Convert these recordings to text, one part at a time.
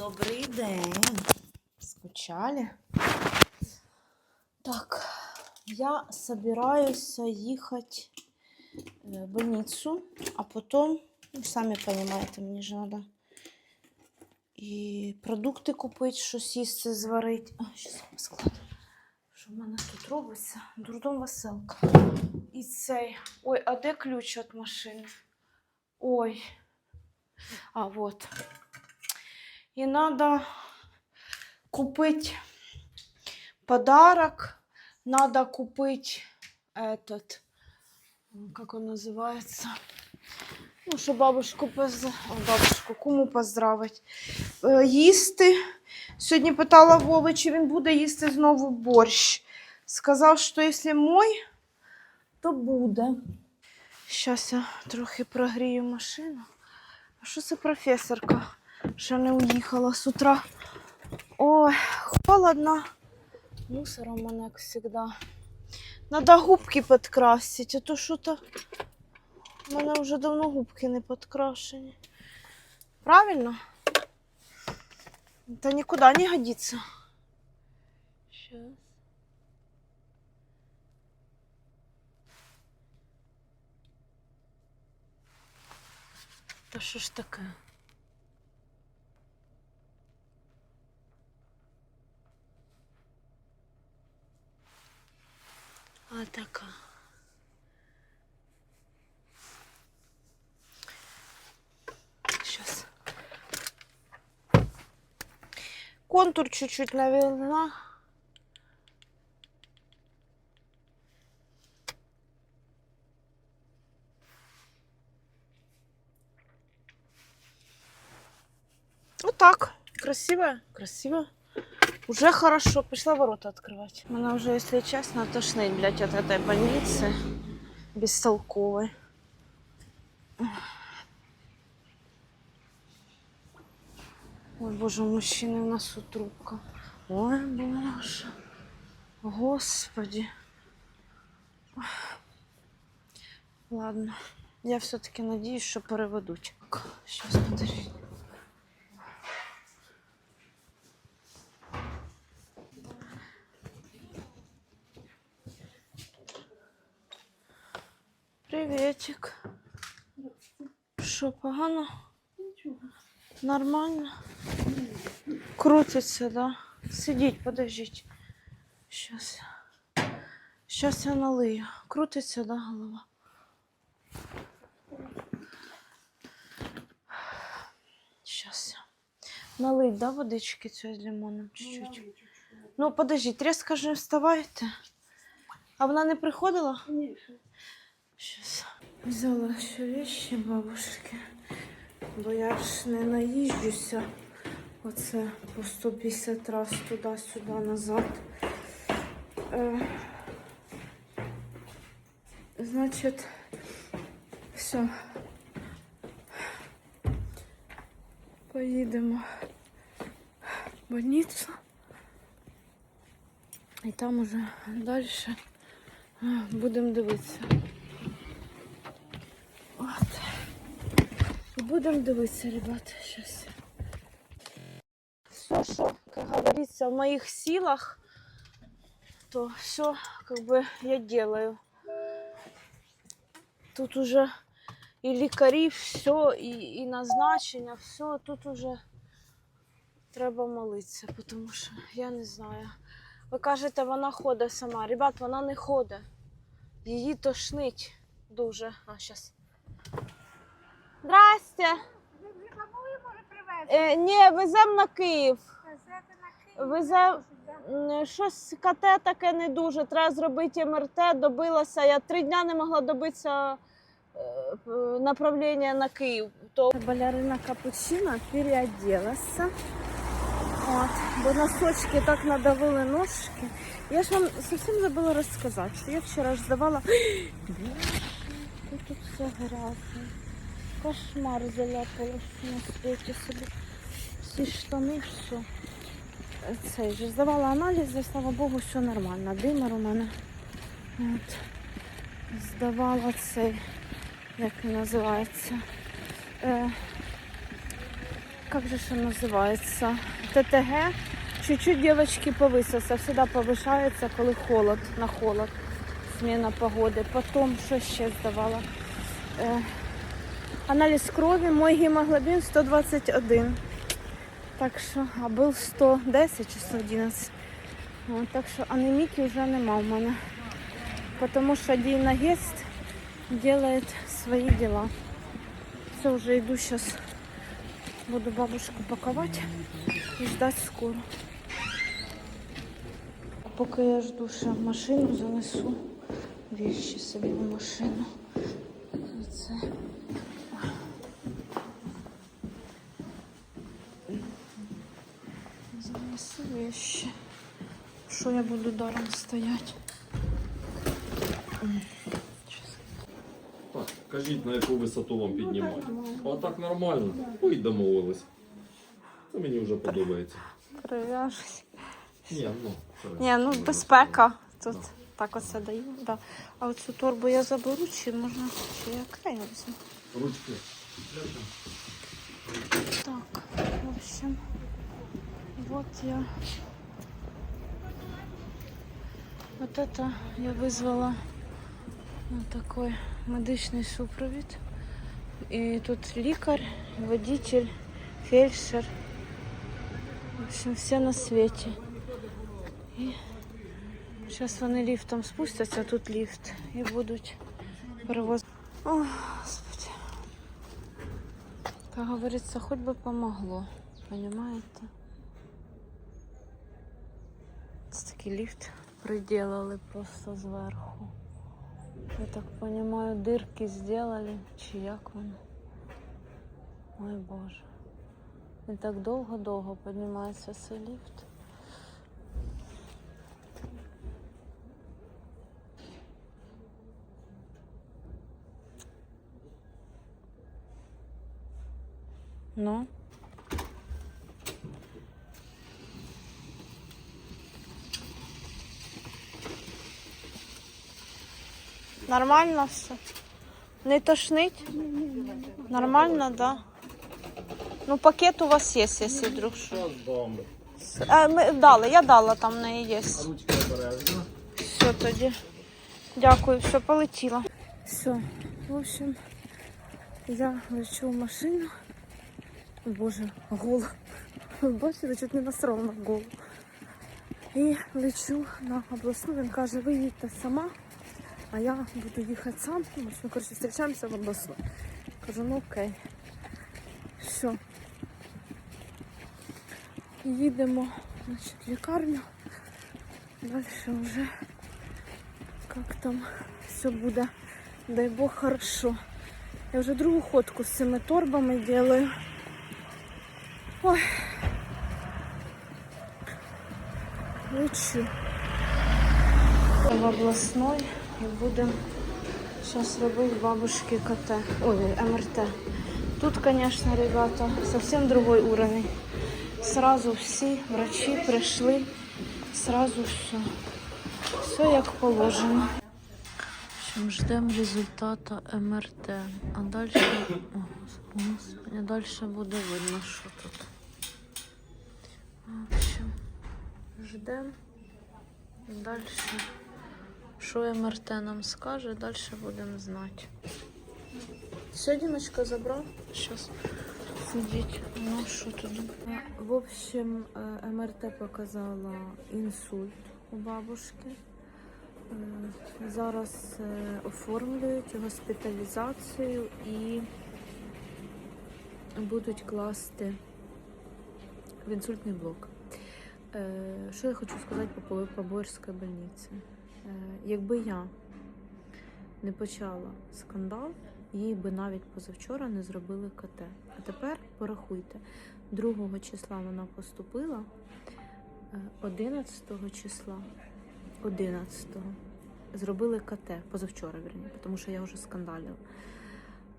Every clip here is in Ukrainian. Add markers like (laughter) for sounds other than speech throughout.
Добрий день. Скучали? Так, я собираюсь ехать э, в больницу, а потом, ну, сами понимаете, мне же надо продукти купити, щось їсти, зварити. А, щас я складу. Що в мене тут робиться? Дурдом веселка. І цей. Ой, а де ключ від машини? Ой. А, вот. И надо купить подарок. Надо купить этот, м, как он называется? Ну, що бабушку поз... О, бабушку, кому поздравить? Е, їсти. Сьогодні питала Вови, чи він буде їсти знову борщ. Сказав, що якщо мой, то буде. Зараз я трохи прогрію машину. А що це професорка? Ще не уїхала з утра. Ой, холодно. Мусором мене, як завжди. Надо губки підкрасити, а то що-то у мене вже давно губки не підкрашені. Правильно? Та нікуди не годиться. Щас. Та що ж таке? А така. Сейчас. Контур чуть-чуть навела. Вот так. Красиво, красиво. Уже хорошо. Пошла ворота открывать. Она уже, если честно, тошнит, блядь, от этой больницы бестолковой. Ой, боже, у мужчины у нас тут трубка. Ой, боже. Господи. Ой. Ладно. Я все-таки надеюсь, что переведуть. Сейчас, подожди. Приветик. Що, погано? Нормально? Крутиться, да? Сидіть, подождіть. Щас. Щас я налию. Крутиться, да, голова? Щас. Налить, да, водички цієї з лимоном чуть-чуть? Ну, подождіть, резко ж не вставайте. А вона не приходила? Сейчас. Взяла ще вещи бабушки, бо я ж не наїжджуся. Оце по 150 раз туди-сюди назад. Е, значить, все. Поїдемо в больницю. І там уже далі будемо дивитися. От. І будемо дивитися, ребята, сейчас. Все, что, как говорится, в моих силах, то все, как бы, я делаю. Тут уже і лікарі, все, і, і назначення, все, тут уже треба молитися, тому що я не знаю. Ви кажете, вона ходить сама. Ребят, вона не ходить. Її тошнить дуже. А, щас. Здрасте. Ви вже бабулю може привезти? Е, ні, веземо на Київ. Везете на Київ? Везе- Щось КТ таке не дуже. Треба зробити МРТ, добилася. Я три дня не могла добитися е, направлення на Київ. То балерина капучино переоделася. От, бо носочки так надавили ножки. Я ж вам зовсім забула розказати, що я вчора ж здавала. (gasps) Тут тут все грязно. Кошмар заляпалось на світі собі. Всі штани, все. Цей же здавала аналізи, слава Богу, все нормально. Димер у мене. От. Здавала цей, як він називається. Е, как же ж он называется? ТТГ. Чуть-чуть девочки повысился. Всегда повышается, коли холод, на холод. Смена погоди. Потом, що ще здавала? Е, аналіз крові, мой гемоглобин 121. Так що, а був 110 чи 111. От, так що анеміки вже нема в мене. Потому що Діна Гест делает свои дела. Все, уже иду сейчас. Буду бабушку паковать и ждать скоро. Поки я жду, ще машину занесу. Вещи собі в машину. І це. Занесу вещи. Що я буду даром стоять? Так, кажіть, на яку висоту вам піднімати. А так нормально. Ну і домовились. Це мені вже подобається. Прив'яжусь. Ні, ну. це- Ні, ну безпека. Тут так оце даю. Да. А оцю торбу я заберу, чи можна, чи я краю візьму. Ручки. Так, в общем, вот я. Вот это я вызвала на такой медичний супровід. І тут лікар, водитель, фельдшер. В общем, все на світі. І зараз вони ліфтом спустяться, тут ліфт, і будуть перевозити. О, Господи. Как говорится, хоть бы помогло, понимаете? Це такий ліфт приделали просто зверху. Я так понимаю, дырки сделали, чи як воно. Ой Боже. І так довго-довго піднімається цей ліфт. Ну. Нормально все? Не тошнить? Нормально, да? Ну, пакет у вас є, якщо вдруг що. А, ми дали, я дала, там в неї є. Все тоді. Дякую, все, полетіла. Все, в общем, я лечу в машину. Боже, гола. Бачите, чуть не насрала на голову. І лечу на обласну. Він каже, ви їдьте сама, а я буду їхати сам. Ми, коротше, зустрічаємося в обласну. Кажу, ну окей. Все. Їдемо значить, в лікарню. Дальше уже как там все буде. Дай Бог хорошо. Я вже другу ходку з цими торбами делаю. Ой. Лечу. В обласной і будемо зараз робити бабушки КТ. Ой, МРТ. Тут, конечно, ребята, совсем другой уровень. Сразу всі врачи прийшли, сразу все. Все як положено. Ждемо результата МРТ. А далі, а далі буде видно, що тут. В общем, ждемо. Далі, що МРТ нам скаже, далі будемо знати. Дімочка забрав? Щас. Сидіть. Ну, що тут? В общем, е, МРТ показала інсульт у бабушки. Е, Зараз е, оформлюють госпіталізацію і будуть класти в інсультний блок. Що я хочу сказати по Поборській больниці? Е, Якби я не почала скандал, їй би навіть позавчора не зробили КТ. А тепер порахуйте, 2 числа вона поступила, е, 11 числа 11-го зробили КТ позавчора, вірні, тому що я вже скандалила.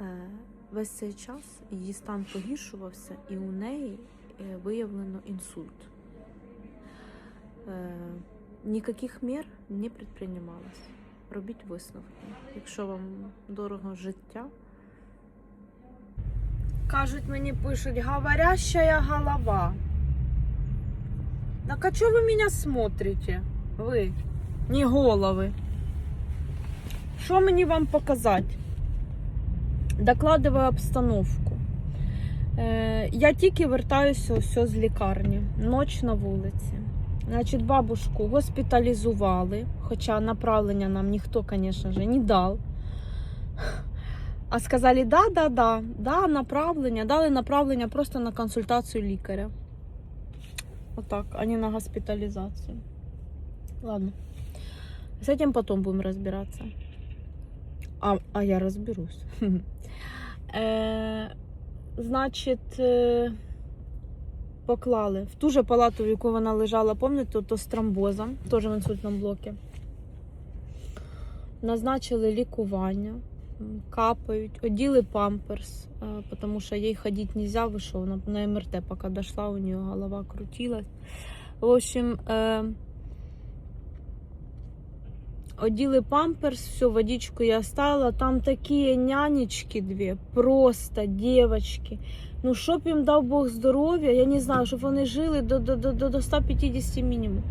Е, Весь цей час її стан погіршувався, і у неї е, виявлено інсульт. Ніяких мір не предприймалось. Робіть висновки. Якщо вам дорого життя, Кажуть, мені пишуть, говорящая голова. Так а чого ви мене смотрите? Ви, не голови. Що мені вам показати? Докладываю обстановку. Е, я тільки вертаюся з лікарні. Ноч на вулиці. Значить, бабушку госпіталізували, хоча направлення нам ніхто, звісно не дав. А сказали, да, да, да, да, направлення. Дали направлення просто на консультацію лікаря. Отак, а не на госпіталізацію. Ладно. С этим потом будем разбираться. А, а я разберусь. (laughs) Е, значить, е, поклали в ту же палату, в яку вона лежала, пам'ятаєте, то з тромбозом, теж в інсультному блокі. Назначили лікування, капають, оділи памперс, е, тому що їй ходити не можна, вийшов на, МРТ, поки дошла, у нее голова крутилась. В общем, е, оділи памперс, все, водичку я оставила. Там такі нянечки дві, просто девочки. Ну, щоб їм дав Бог здоров'я, я не знаю, щоб вони жили до, до, до, до- до 150 мінімум.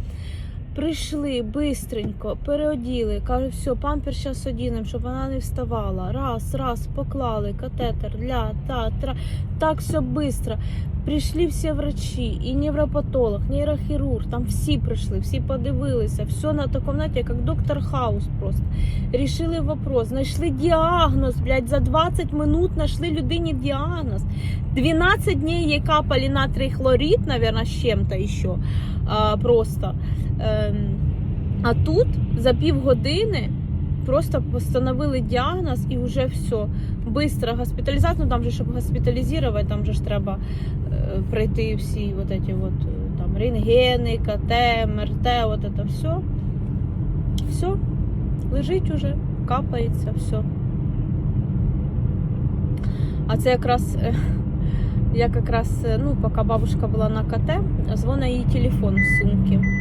Прийшли бистренько, переоділи, кажуть, все, пампер зараз одінем, щоб вона не вставала. Раз, раз, поклали катетер, ля, та, тра. Так все швидко. Прийшли всі врачі, і невропатолог, нейрохірург, там всі прийшли, всі подивилися, все на такому, знаєте, як доктор Хаус просто. Рішили вопрос, знайшли діагноз, блядь, за 20 минут знайшли людині діагноз. 12 дней ей капали натрий хлорид, наверное, с чем-то еще а, просто. Ем, а тут за півгодини просто постановили діагноз і вже все. Быстро госпіталізацію, ну там же, щоб госпіталізувати, там же ж треба е, пройти всі вот эти вот е, там рентгени, КТ, МРТ, вот это все. Все, лежить уже, капається, все. А це якраз е, я якраз, е, ну, поки бабушка була на КТ, дзвонить їй телефон в сумці.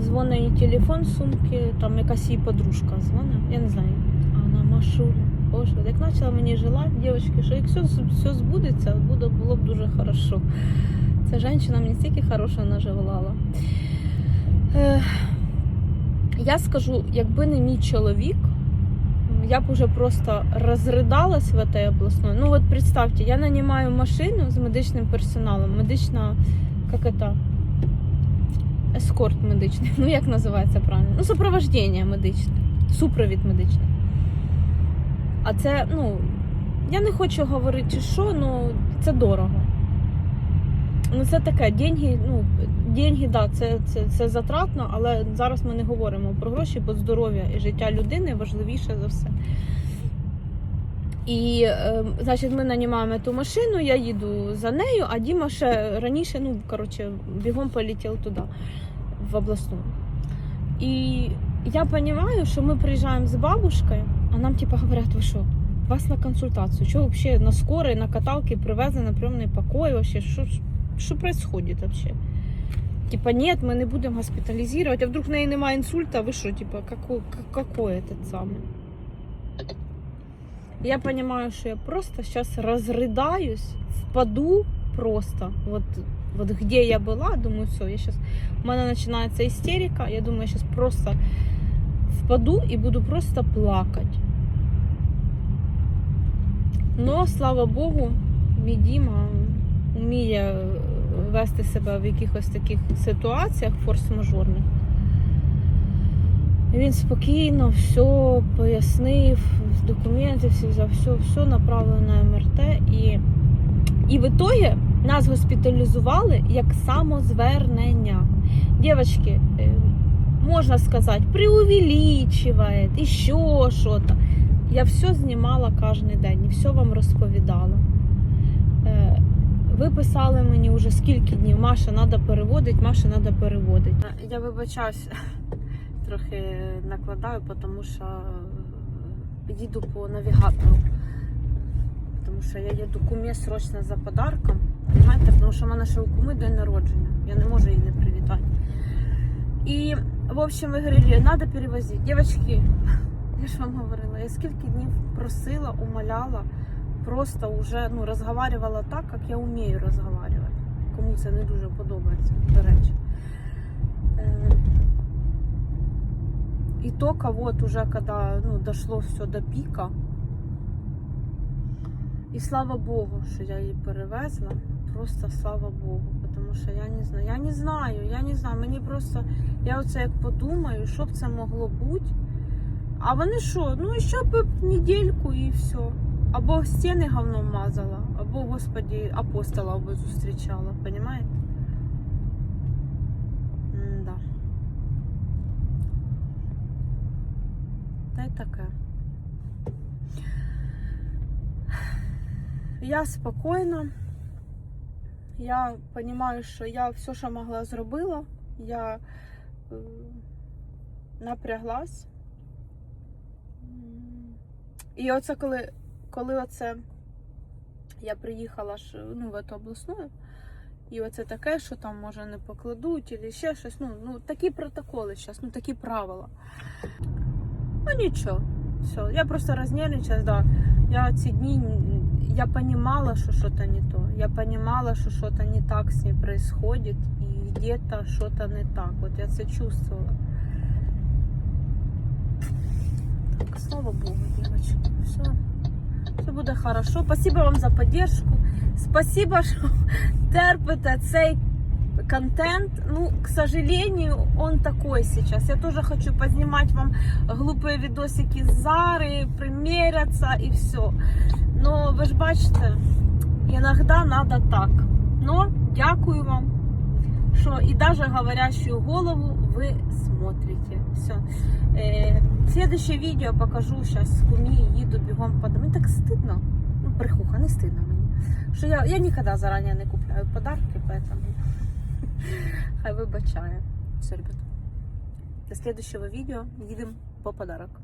Дзвонить телефон в сумці, там якась її подружка дзвонить, я не знаю. А вона Машуля. Боже, як почала мені желати, дівчатки, що як все, збудеться, буде, було б дуже хорошо. Ця жінка мені стільки хорошого нажелала. Е, я скажу, якби не мій чоловік, я б уже просто розридалась в этой областной. Ну вот представьте, я нанимаю машину з медичним персоналом, медична, как это, ескорт медичний, ну як називається правильно? Ну, супроводження медичне, супровід медичний. А це, ну, я не хочу говорити, що, ну, це дорого. Ну, це таке, деньги, ну, деньги, да, це, це, це затратно, але зараз ми не говоримо про гроші, бо здоров'я і життя людини важливіше за все. І, е, значить, ми нанімаємо ту машину, я їду за нею, а Діма ще раніше, ну, коротше, бігом полетів туди, в обласну. І я розумію, що ми приїжджаємо з бабушкою, а нам, типу, говорять, ви що, вас на консультацію, що взагалі на скорой, на каталки привезли на прийомний покой, вообще, що, що происходит вообще? Типа, нет, мы не будем госпитализировать. А вдруг в неї немає інсульта, ви що, типа, какой, какой этот самый? Я понимаю, что я просто сейчас разрыдаюсь, впаду просто. Вот, вот где я была, думаю, все, я сейчас... У мене начинается истерика, я думаю, я сейчас просто впаду и буду просто плакать. Но, слава Богу, мій Діма вміє вести себе в якихось таких ситуаціях форс-мажорних. Він спокійно все пояснив, документи всі взяв, все, все направлено на МРТ. І, і в ітогі нас госпіталізували як самозвернення. Дівчатки, е, можна сказати, преувеличиває, і що що-то. Я все знімала кожен день і все вам розповідала. Е, Ви писали мені вже скільки днів, Маша, треба переводити, Маша, треба переводити. Я вибачаюсь, трохи накладаю, тому що їду по навігатору. Тому що я їду кумі срочно за подарком. Понимаєте? Тому що в мене ще у куми день народження. Я не можу її не привітати. І, в общем, ви говорили, треба перевозити. Дівчатки, (laughs) Я ж вам говорила, я скільки днів просила, умоляла, просто вже ну, розговарювала так, як я вмію розговарювати. Кому це не дуже подобається, до речі. Е, И только вот уже когда ну, дошло все до піка, і слава Богу, що я її перевезла. Просто слава Богу. Тому що я не знаю. Я не знаю, я не знаю. Мені просто, я оце як подумаю, що б це могло бути. А вони що? Ну ще б недільку і все. Або стіни говном мазала, або, господі, апостола би зустрічала, понімаєте? Да. Та й таке. Я спокійна. Я розумію, що я все, що могла, зробила. Я е, напряглась. І оце коли, коли оце я приїхала ну, в эту обласну, і оце таке, що там може не покладуть, або ще щось. Ну, ну такі протоколи зараз, ну такі правила. Ну нічого. Все. Я просто рознервничалась, да. Я ці дні я понимала, что что-то не то. Я понимала, что что-то не так с ней происходит, и где-то что-то не так. Вот я это чувствовала. Так, слава Богу, девочки. Все. Все буде хорошо. Спасибо вам за поддержку. Спасибо, що (laughs) терпите цей контент. Ну, к сожалению, он такой сейчас. Я тоже хочу познимать вам глупые видосики з Зары, примеряться и все. Но ви ж бачите, іноді треба так. Но дякую вам, що і даже говорящую голову ви смотрите. Все. Е, следующее відео покажу зараз кумі, їду бігом по дому. Мені так стидно. Ну, брехуха, не стидно мені. Що я, я ніколи зарані не купляю подарки, поэтому (laughs) хай вибачає. Все, ребята. До следующего відео їдемо по подарок.